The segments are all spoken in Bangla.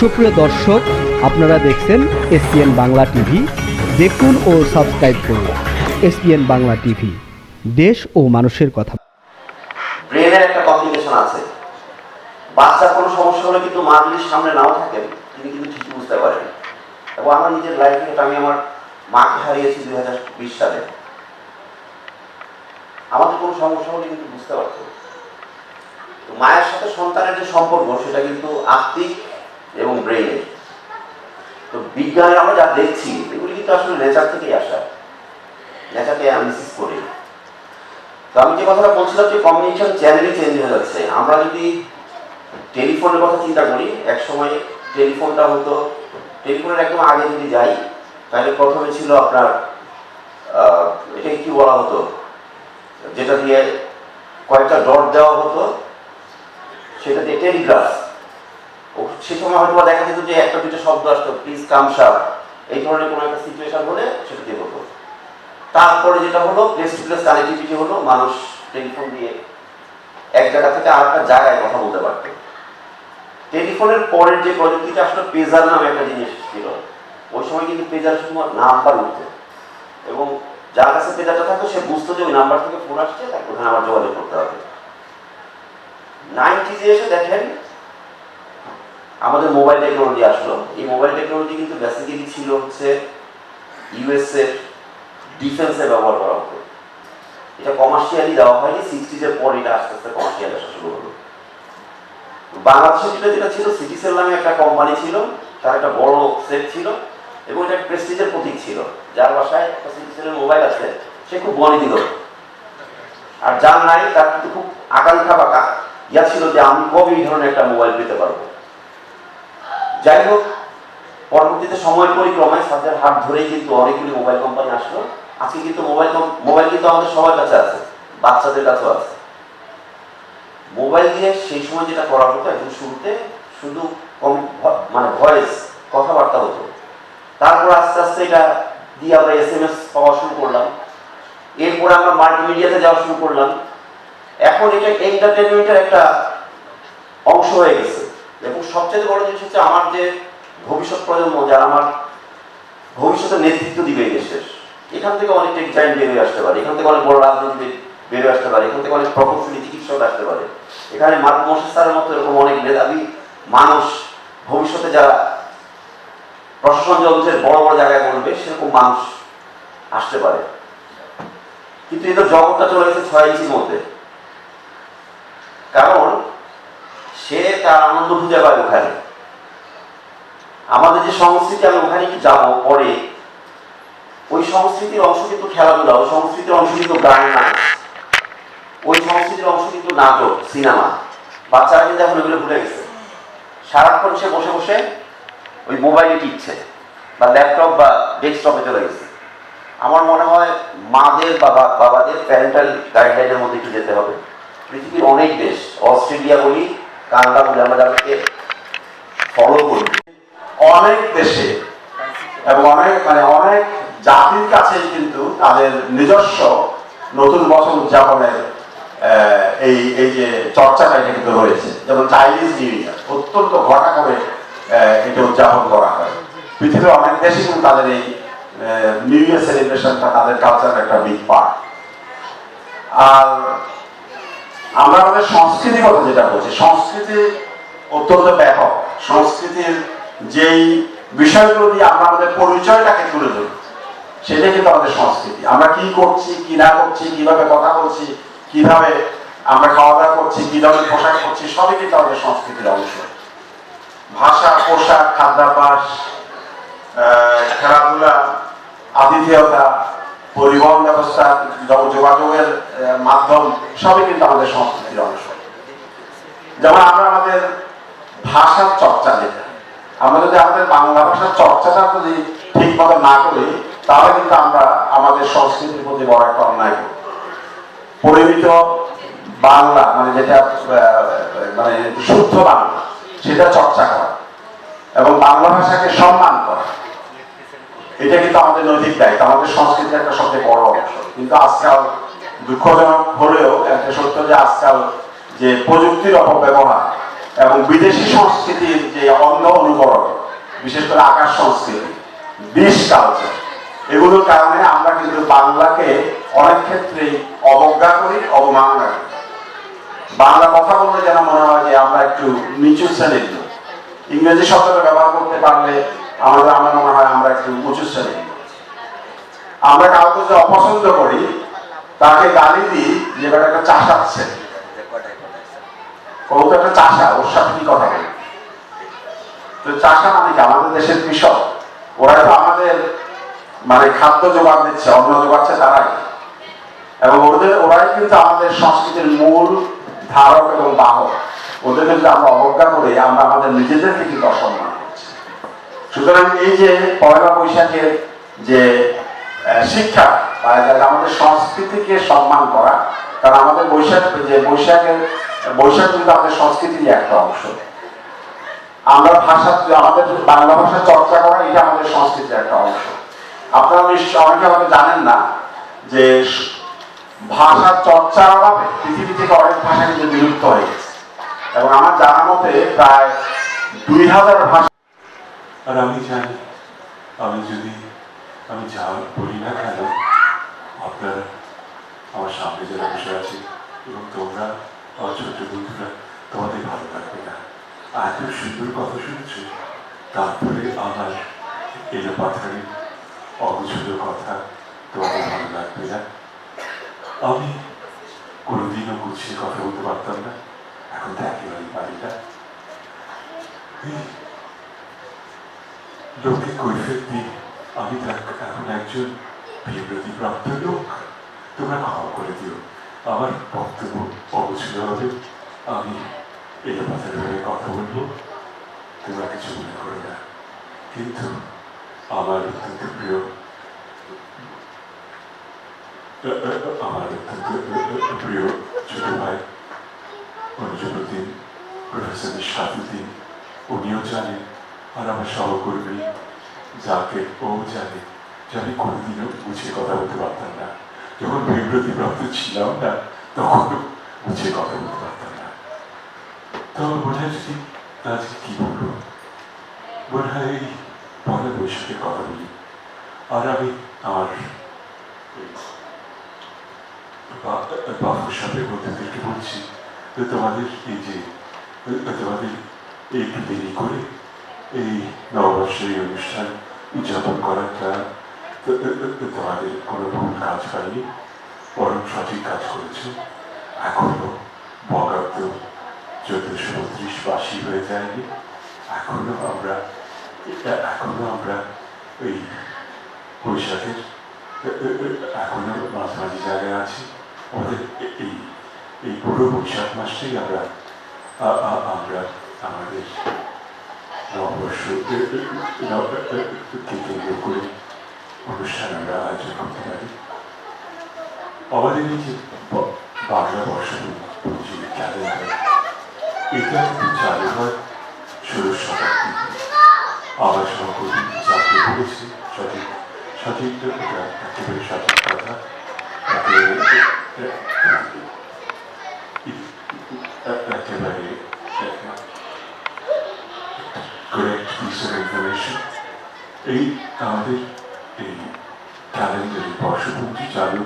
সুপ্রিয় দর্শক, আপনারা দেখছেন এসপিএন বাংলা টিভি। দেখুন ও সাবস্ক্রাইব করুন এসপিএন বাংলা টিভি। দেশ ও মানুষের কথা। ব্রেনের একটা কমপ্লিকেশন আছে। বাচ্চার কোনো সমস্যা হলে কিন্তু মা যদি সামনে নাও থাকেন, তিনি কিন্তু ঠিকই বুঝতে পারেন। এবং আমার নিজের লাইফে এটা আমি আমার মাকে হারিয়েছি দুই হাজার বিশ সালে। আমাদের কোনো সমস্যা হলে কিন্তু বুঝতে পারতো মায়ের সাথে সন্তানের যে সম্পর্ক, সেটা কিন্তু আত্মিক এবং ব্রেইনের তো বিজ্ঞানে আমরা যা দেখছি, এগুলি কিন্তু আসলে নেচার থেকেই আসা। নেচারকে অ্যানালিসিস করি। তো আমি যে কথাটা বলছিলাম যে কমিউনিকেশন চ্যানেলই চেঞ্জ হয়ে যাচ্ছে। আমরা যদি টেলিফোনের কথা চিন্তা করি এক সময় টেলিফোনটা হতো, টেলিফোনের একদম আগে যদি যাই, তাহলে প্রথমে ছিল আপনার এটাকে কি বলা হতো? যেটা দিয়ে কয়েকটা ডট দেওয়া হতো, সেটা দিয়ে টেলিগ্রাফ। সে সময় হয়তো দেখা যেত যে একটা দুটো শব্দ আসতো প্লিজ কামসাপ এই ধরনের কোনো একটা সিচুয়েশন হলে সেটা দিয়ে হতো তারপরে যেটা হলো প্লেস টু প্লেস কানেক্টিভিটি হলো, মানুষ টেলিফোন দিয়ে এক জায়গা থেকে আর একটা জায়গায় কথা বলতে পারত। টেলিফোনের পরের যে প্রযুক্তিটা আসলে পেজার নামে একটা জিনিস ছিল। ওই সময় কিন্তু পেজারের সময় নাম্বার উঠতো এবং যার কাছে পেজারটা থাকতো, সে বুঝতো যে ওই নাম্বার থেকে ফোন আসছে তাকে ওখানে আবার যোগাযোগ করতে হবে। নাইনটিজে এসে দেখেন আমাদের মোবাইল টেকনোলজি আসলো। এই মোবাইল টেকনোলজি কিন্তু বেসিক্যালি ছিল হচ্ছে ইউএসএ ডিফেন্সে ব্যবহার করা হতো। এটা কমার্শিয়ালি দেওয়া হয়নি সিক্সটিজের পর এটা আস্তে আস্তে কমার্শিয়াল আসা শুরু হলো। বাংলাদেশে যেটা যেটা ছিল সিটিসেল নামে একটা কোম্পানি ছিল, তার একটা বড় সেট ছিল এবং এটা প্রেস্টিজের প্রতীক ছিল। যার বাসায় একটা সিটিসেলের মোবাইল আছে, সে খুব বনি দিল আর যার নাই, তার কিন্তু খুব আকাঙ্ক্ষা বা ইয়া ছিল যে আমি কবে এই ধরনের একটা মোবাইল পেতে পারব। যাই হোক, পরবর্তীতে সময় পরিক্রমায় সাথে হাত ধরেই কিন্তু অনেকগুলি মোবাইল কোম্পানি আসলো। আজকে কিন্তু মোবাইল মোবাইল কিন্তু আমাদের সবার কাছে আছে, বাচ্চাদের কাছেও আছে। মোবাইল দিয়ে সেই সময় যেটা করা হতো, একদম শুরুতে শুধু কম- মানে ভয়েস কথাবার্তা হতো। তারপর আস্তে আস্তে এটা দিয়ে আমরা এস এম এস পাওয়া শুরু করলাম। এরপরে আমরা মাল্টিমিডিয়াতে যাওয়া শুরু করলাম। এখন এটা এন্টারটেনমেন্টের একটা অংশ হয়ে গেছে। এবং সবচেয়ে বড় জিনিস হচ্ছে আমার যে ভবিষ্যৎ প্রজন্ম, যারা আমার ভবিষ্যতে নেতৃত্ব দিবে এই দেশের, এখান থেকে অনেক টেক জায়েন্ট বেরিয়ে আসতে পারে, এখান থেকে অনেক বড় রাজনীতিবিদ বেরিয়ে আসতে পারে, এখান থেকে অনেক প্রকৌশলী চিকিৎসক আসতে পারে। এখানে মার্ক মোর্শেদ মতো এরকম অনেক মেধাবী মানুষ ভবিষ্যতে যারা প্রশাসন যন্ত্রের বড় বড় জায়গায় বলবে সেরকম মানুষ আসতে পারে। কিন্তু এদের জগৎটা চলে গেছে ছয় ইঞ্চির মধ্যে। কারণ সে তার আনন্দ খুঁজে পায় ওখানে। আমাদের যে সংস্কৃতি, আমি ওখানে কি যাব পরে? ওই সংস্কৃতির অংশ কিন্তু খেলাধুলা, ওই সংস্কৃতির অংশ কিন্তু গান, নাচ। ওই সংস্কৃতির অংশ কিন্তু নাটক, সিনেমা। বাচ্চারা কিন্তু এখন এগুলো ভুলে গেছে। সারাক্ষণ সে বসে বসে ওই মোবাইলে টিপছে বা ল্যাপটপ বা ডেস্কটপে চলে গেছে। আমার মনে হয় মাদের বাবা বাবাদের প্যারেন্টাল গাইডলাইনের মধ্যে একটু যেতে হবে। পৃথিবীর অনেক দেশ, অস্ট্রেলিয়া বলি কানাডা বলি আমরা যাদেরকে ফলো করি। অনেক দেশে এবং অনেক মানে অনেক জাতির কাছে কিন্তু তাদের নিজস্ব নতুন বছর উদযাপনের এই এই যে চর্চাটা কিন্তু রয়েছে যেমন চাইনিজ নিউ ইয়ার, অত্যন্ত ঘটা করে এটা উদযাপন করা হয়। পৃথিবীর অনেক দেশে কিন্তু তাদের এই নিউ ইয়ার সেলিব্রেশনটা তাদের কালচারের একটা বিগ পার্ট আর আমরা আমাদের সংস্কৃতির কথা যেটা বলছি, সংস্কৃতি অত্যন্ত ব্যাপক। সংস্কৃতির যেই বিষয়গুলো দিয়ে আমরা আমাদের পরিচয়টাকে তুলে ধরি, সেটাই কিন্তু আমাদের সংস্কৃতি। আমরা কি করছি, কি না করছি, কীভাবে কথা বলছি, কীভাবে আমরা খাওয়া দাওয়া করছি কি ধরনের পোশাক করছি সবই কিন্তু আমাদের সংস্কৃতির অংশ। ভাষা, পোশাক, খাদ্যাভ্যাস খেলাধুলা, আতিথেয়তা পরিবহন ব্যবস্থা যোগাযোগের মাধ্যম, সবই কিন্তু আমাদের সংস্কৃতির অংশ। যেমন আমরা আমাদের ভাষার চর্চা যেটা আমরা যদি আমাদের বাংলা ভাষার চর্চাটা যদি ঠিক মতো না করি, তাহলে কিন্তু আমরা আমাদের সংস্কৃতির প্রতি বড় একটা অন্যায় পরিমিত বাংলা মানে যেটা মানে শুদ্ধ বাংলা, সেটা চর্চা করা এবং বাংলা ভাষাকে সম্মান করা। এটা কিন্তু আমাদের নৈতিক দায়িত্ব, আমাদের সংস্কৃতির একটা সবচেয়ে বড় অংশ। কিন্তু আজকাল দুঃখজনক হলেও একটা সত্য যে আজকাল যে প্রযুক্তির অপব্যবহার এবং বিদেশি সংস্কৃতির যে অন্ধ অনুকরণ, বিশেষ করে আকাশ সংস্কৃতি ডিশ কালচার এগুলোর কারণে আমরা কিন্তু বাংলাকে অনেক ক্ষেত্রেই অবজ্ঞা করি, অবমাননা করি। বাংলা কথা বললে যেন মনে হয় যে আমরা একটু নিচু শ্রেণির ইংরেজি শব্দটা ব্যবহার করতে পারলে আমাদের আমার মনে হয় আমরা একটু উঁচু শ্রেণির লোক। আমরা কাউকে যে অপছন্দ করি, তাকে গালি দিই, যে এবার একটা চাষাচ্ছে ও তো একটা চাষা, ওর সাথে কি কথা তো চাষা মানে কি? আমাদের দেশের কৃষক, ওরা তো আমাদের মানে খাদ্য জোগান দিচ্ছে, অন্ন জোগাচ্ছে তারাই। এবং ওদের, ওরাই কিন্তু আমাদের সংস্কৃতির মূল ধারক এবং বাহক। ওদের কিন্তু আমরা অবজ্ঞা করে, আমরা আমাদের নিজেদেরকে কিন্তু অসম্মান সুতরাং এই যে পয়লা বৈশাখের যে শিক্ষা বা আমাদের সংস্কৃতিকে সম্মান করা, কারণ আমাদের বৈশাখ, যে বৈশাখের, বৈশাখ কিন্তু আমাদের সংস্কৃতির একটা অংশ। আমরা ভাষা, আমাদের বাংলা ভাষা চর্চা করা এটা আমাদের সংস্কৃতির একটা অংশ। আপনারা নিশ্চয়, অনেকে হয়তো জানেন না যে ভাষা চর্চার অভাবে পৃথিবী থেকে অনেক ভাষা কিন্তু বিলুপ্ত হয়ে গেছে। এবং আমার জানা মতে প্রায় দুই হাজার ভাষা আর আমি জানি, আমি যদি, আমি যা বলি না কেন, আপনারা, আমার সামনে যারা বসে আছে এবং তোমরা, আমার ছোট বন্ধুরা, তোমাদের ভালো লাগবে না। এত সুন্দর কথা শুনছো, তারপরে আমার এলো পাথারে অগুছলো কথা, তোমাদের ভালো লাগবে না? আমি কোনোদিনও গুছিয়ে কথা বলতে পারতাম না, এখন তো একেবারেই পারি না। লোকে কৈফিয়ত দিই আমি এখন একজন বিব্রতি প্রাপ্ত লোক। তোমরা ক্ষমা করে দিও। আমার বক্তব্য অবছিল হবে। আমি এলো মাথার হয়ে কথা বলব। তোমরা কিছু মনে করো না। কিন্তু আমার অত্যন্ত প্রিয়, আমার অত্যন্ত প্রিয় ছোট ভাই অনুজনুদ্দিন প্রফেসর নিশাতুদ্দিন উনিও জানেন আর আমার সহকর্মী যাকে ও জানে যে আমি কোনোদিনও গুছিয়ে কথা বলতে পারতাম না। যখন বিব্রতি প্রাপ্ত ছিলাম না, তখন গুছিয়ে কথা বলতে পারতাম না। মনে হয় যদি আজকে কি বলব? মনে হয় পয়লা বৈশাখের কথা বলি। আর আমি আমার বাবুর সাথে বন্ধুদেরকে বলছি তোমাদের এই যে তোমাদের একটু দেরি করে এই নববর্ষের এই অনুষ্ঠান উদযাপন করাটা তোমাদের কোনো ভুল কাজ হয়নি বরং সঠিক কাজ করেছ এখনও বগাব্দ চোদ্দশো বত্রিশ বাসি হয়ে যায়নি এখনও আমরা এখনও আমরা এই বৈশাখের এখনও মাঝামাঝি জায়গায় আছি আমাদের এই এই পুরো বৈশাখ মাসটাই আমরা আমরা আমাদের কে কেন্দ্র করে অনুষ্ঠান আমরা আয়োজন করতে পারি আমাদের যে বাংলা বর্ষ যে ক্যালেন্ডার এটা কিন্তু চালু হয় ষোড়শ শতাব্দীতে আমার সহকর্মী যাকে বলেছে সঠিক সঠিক এটা একেবারে সঠিক কথা একেবারে of information. এই আমাদের এই ক্যালেন্ডারে বর্ষপঞ্জি চালু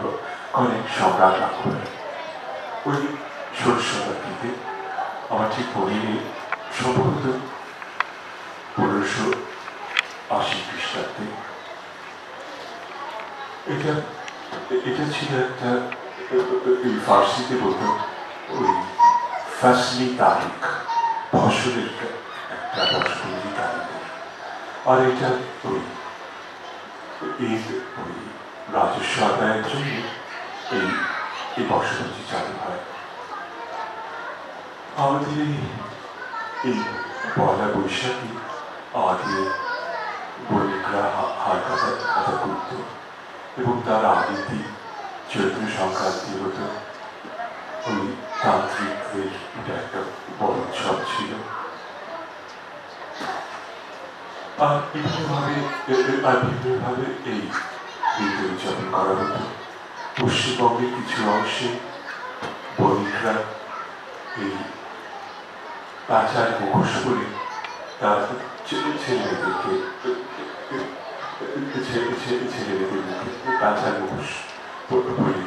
করেন সম্রাট আকবর ওই ষোড়শ শতাব্দীতে আমার ঠিক মনে নেই, সম্ভবত পনেরোশো আশি খ্রিস্টাব্দে। এটা এটা ছিল একটা, এই ফার্সিতে বলতো ওই ফাসলি তারিখ, ফসলের একটা বর্ষপঞ্জি তারিখ। আর এটা ওই এই ওই রাজস্ব আদায়ের জন্য এই এই বর্ষপঞ্জি চালু হয়। আমাদের এই এই পয়লা বৈশাখী আগে বণিকরা হার কাটা কাটা করত এবং তার আগের দিন চৈত্র সংক্রান্তি হতো। ওই তান্ত্রিকদের এটা একটা বড় উৎসব ছিল। আর বিভিন্নভাবে আর বিভিন্নভাবে এই দিনটি উদযাপন করা হতো পশ্চিমবঙ্গের কিছু অংশে বণিকরা এই কাঁচার মুখোশ পরে তার ছে- ছেলে মেয়েদেরকে ছেলে ছেলে ছেলে মেয়েদের মুখে কাঁচার মুখোশ প- পরে